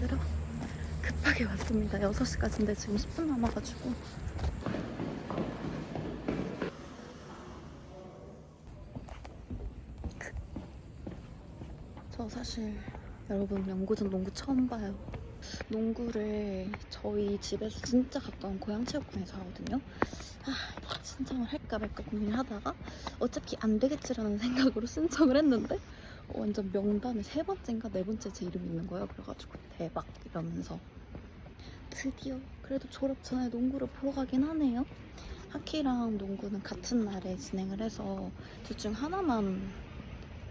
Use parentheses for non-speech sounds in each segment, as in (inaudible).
받으러 급하게 왔습니다. 6시까지인데 지금 10분 남아가지고. 저 사실 여러분 연고전 농구 처음 봐요. 농구를 저희 집에서 진짜 가까운 고양체육관에서 하거든요. 아, 신청을 할까 말까 고민하다가 어차피 안 되겠지라는 (laughs) 생각으로 신청을 했는데 완전 명단에 세 번째인가 네 번째 제 이름이 있는 거예요. 그래가지고 대박 이러면서 드디어 그래도 졸업 전에 농구를 보러 가긴 하네요. 하키랑 농구는 같은 날에 진행을 해서 둘 중 하나만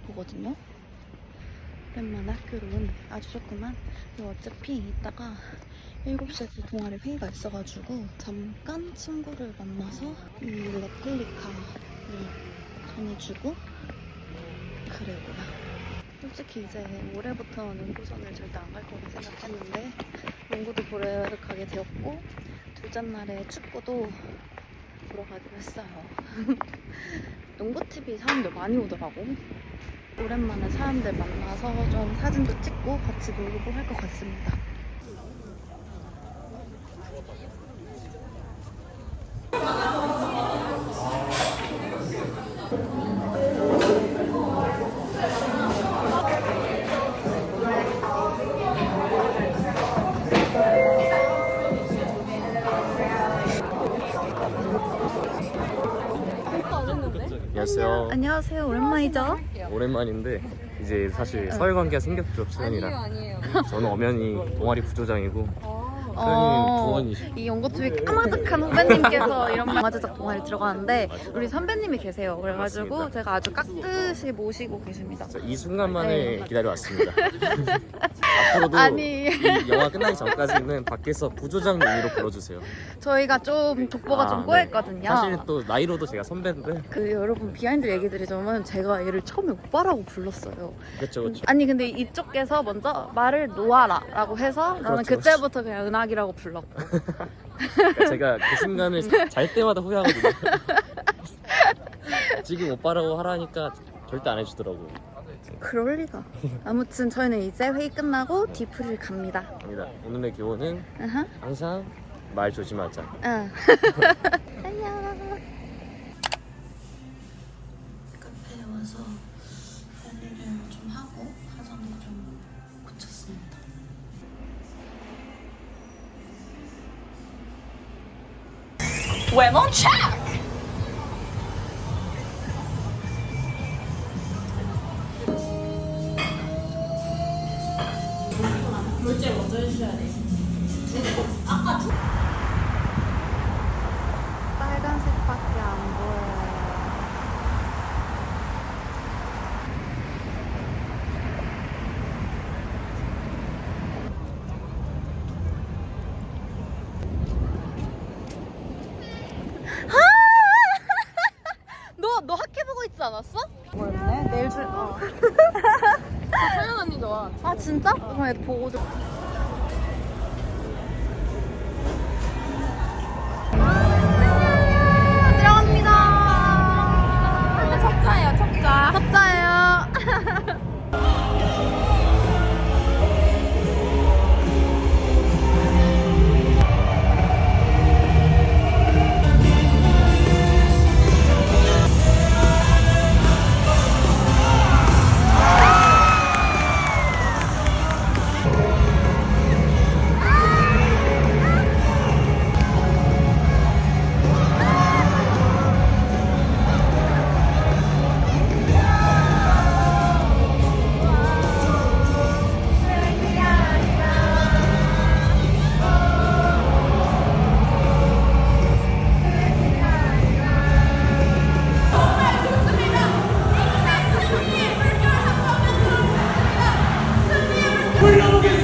보거든요. 오랜만에 학교로 온 아주. 그리고 어차피 이따가 7시에 그 동아리 회의가 있어가지고 잠깐 친구를 만나서 이 레플리카를 전해주고 그러고요. 솔직히 이제 올해부터 농구선을 절대 안 갈 거라 생각했는데 농구도 보러 가게 되었고 둘째 날에 축구도 보러 가기로 했어요. (laughs) 농구 TV 사람들 많이 오더라고. 오랜만에 사람들 만나서 좀 사진도 찍고 같이 놀고 할 것 같습니다. 안녕하세요. 안녕하세요. 오랜만이죠? 오랜만인데 이제 사실 사회관계가 생겼죠, 수현이랑. 아니에요. 저는 엄연히 동아리 부조장이고 수현이는 어. 이 연고투비 까마득한 후배님께서 이런 (laughs) 영화 제작 동아리 들어가는데 우리 선배님이 계세요. 그래가지고 맞습니다. 제가 아주 깍듯이 모시고 계십니다. 자, 이 순간만에 네. 기다려왔습니다. (laughs) 앞으로도 아니. 이 영화 끝나기 전까지는 밖에서 부조장 의미로 불러주세요. 저희가 좀 족보가 아, 좀 네. 꼬였거든요. 사실 또 나이로도 제가 선배인데 그 여러분 비하인드 얘기 드리자면 제가 얘를 처음에 오빠라고 불렀어요. 그렇죠, 그렇죠. 아니 근데 이쪽에서 먼저 말을 놓아라라고 해서 나는 그렇죠, 그때부터 그냥 은하 기라고 불렀고 제가 그 순간을 잘 때마다 후회하거든요. 지금 오빠라고 하라니까 절대 안 해주더라고. 그럴 리가. 아무튼 저희는 이제 회의 끝나고 디프를 갑니다. 아니다. 오늘의 교훈은 으흠. 항상 말 조심하자. 응. 외모 체 있지 않았어? 뭐였네? 내일 줄, 어. 서연 언니 좋아. 아, 진짜? 그럼 애들 보고 좀. We're gonna get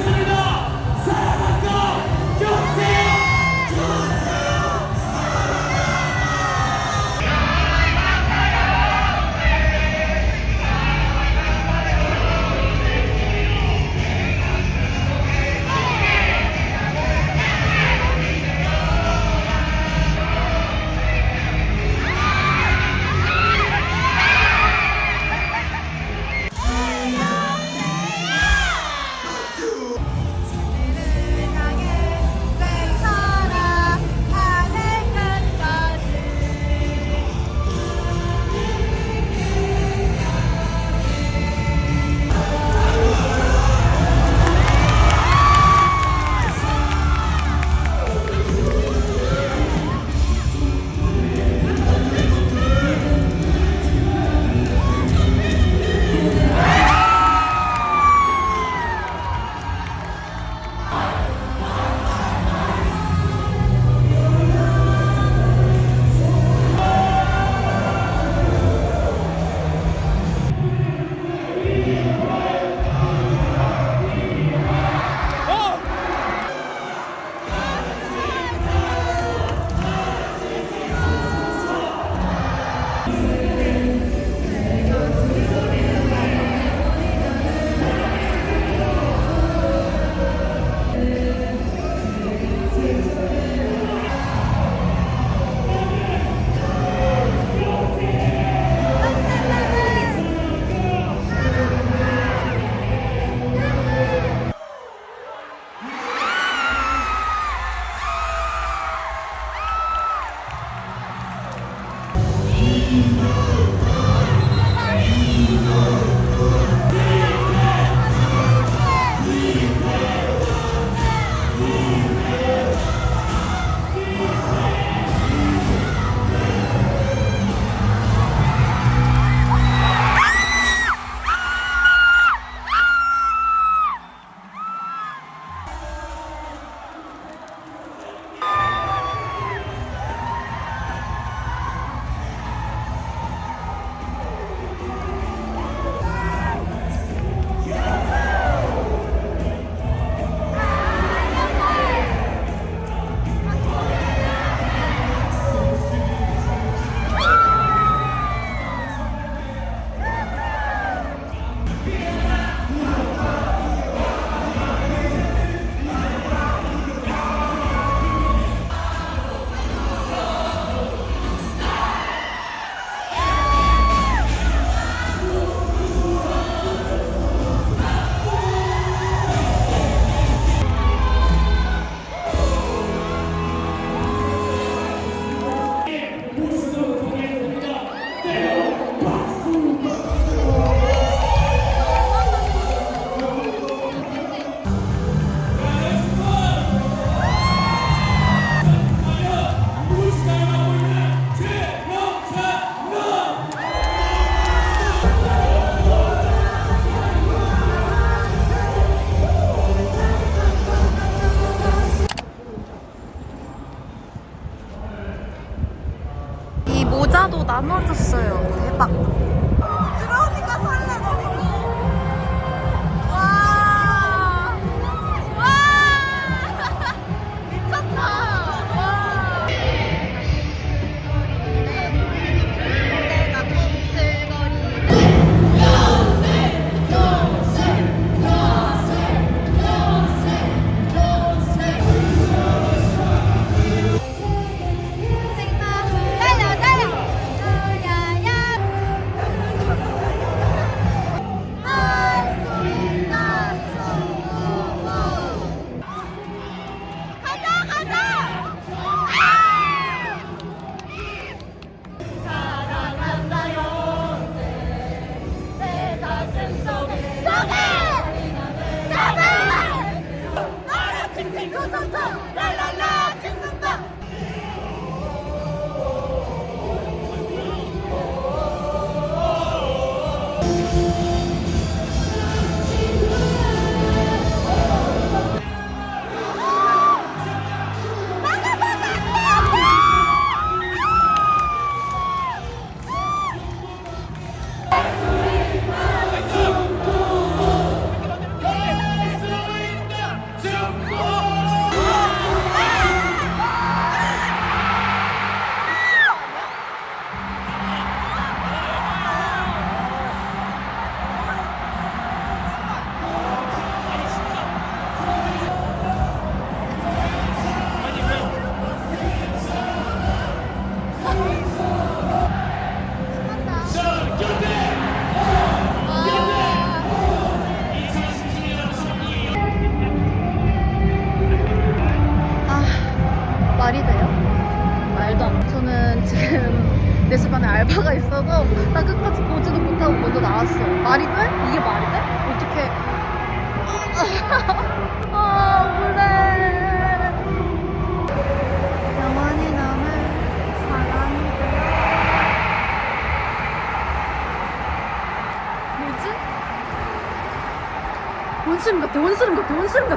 모자도 나눠줬어요. 대박.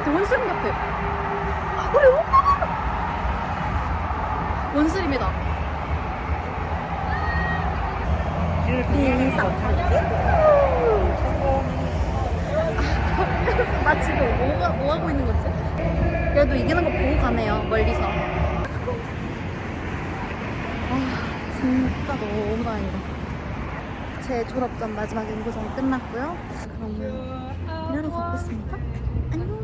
같아, 원시름 같아. 우리 엄마가 원스림이다. 인사. (laughs) 나 지금 뭐, 뭐 하고 있는 거지? 그래도 이기는 거 보고 가네요, 멀리서. 아, 진짜 너무 다행이다. 제 졸업전 마지막 연구정이 끝났고요. 그러면 일하러 가보겠습니다. 안녕.